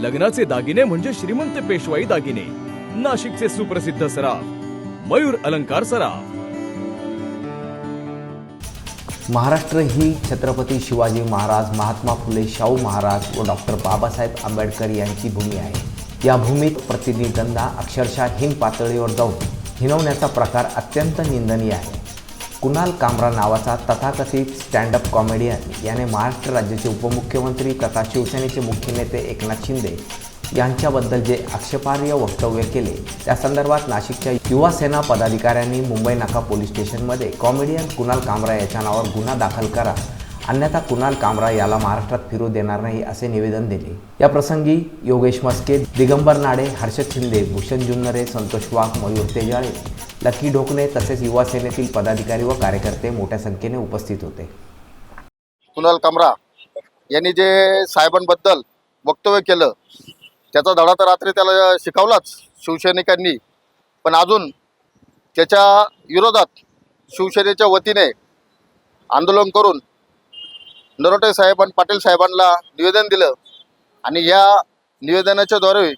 लग्नाचे दागिने म्हणजे श्रीमंत पेशवाई दागिने. नाशिकचे सुप्रसिद्ध सराफ मयूर अलंकार सराफ. महाराष्ट्र ही छत्रपती शिवाजी महाराज महात्मा फुले शाहू महाराज व डॉक्टर बाबासाहेब आंबेडकर यांची भूमी आहे. या भूमीत प्रतिनिधींना अक्षरशः हिम पातळीवर जाऊन हिनवण्याचा प्रकार अत्यंत निंदनीय आहे. कुणाल कामरा नावाचा तथाकथित स्टँडअप कॉमेडियन याने महाराष्ट्र राज्याचे उपमुख्यमंत्री तथा शिवसेनेचे मुख्य नेते एकनाथ शिंदे यांच्याबद्दल जे आक्षेपार्ह वक्तव्य केले त्या संदर्भात नाशिकच्या युवा सेना पदाधिकाऱ्यांनी मुंबई नाका पोलीस स्टेशनमध्ये कॉमेडियन कुणाल कामरा याच्या नावावर गुन्हा दाखल करा अन्यथा कुणाल कामरा याला महाराष्ट्रात फिरू देणार नाही असे निवेदन दिले. या प्रसंगी योगेश मस्के दिगंबर नाडे हर्षद शिंदे भूषण जुन्नरे संतोष वाघ मयूर तेजाळे लकी ढोकणे तसेच युवा सेनेतील पदाधिकारी व कार्यकर्ते मोठ्या संख्येने उपस्थित होते. कुणाल कमरा यांनी जे साहेबांबद्दल वक्तव्य केलं त्याचा धडा तर रात्री त्याला शिकवलाच शिवसैनिकांनी. पण अजून त्याच्या विरोधात शिवसेनेच्या वतीने आंदोलन करून नरोटे साहेब आणि पाटील साहेबांना निवेदन दिलं आणि या निवेदनाच्या द्वारे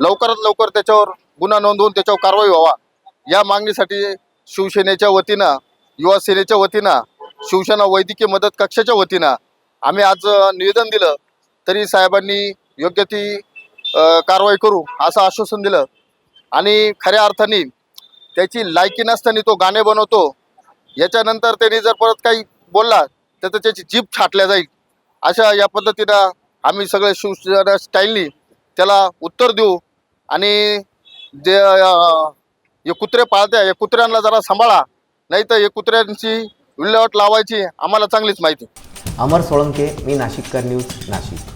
लवकरात लवकर त्याच्यावर गुन्हा नोंदवून त्याच्यावर कारवाई व्हावा. या मागणीसाठी शिवसेनेच्या वतीनं युवा सेनेच्या वतीनं शिवसेना वैद्यकीय मदत कक्षाच्या वतीनं आम्ही आज निवेदन दिलं. तरी साहेबांनी योग्य ती कारवाई करू असं आश्वासन दिलं. आणि खऱ्या अर्थाने त्याची लायकी नसताना तो गाणे बनवतो. याच्यानंतर त्यांनी जर परत काही बोलला तर त्याची जीभ छाटल्या जाईल. अशा या पद्धतीनं आम्ही सगळे शिवसेना स्टाईलनी त्याला उत्तर देऊ. आणि जे हे कुत्रे पाळते या कुत्र्यांना जरा सांभाळा. नाही तर हे कुत्र्यांची विल्हेवाट लावायची आम्हाला चांगलीच माहिती. अमर सोळंके मी नाशिककर न्यूज नाशिक.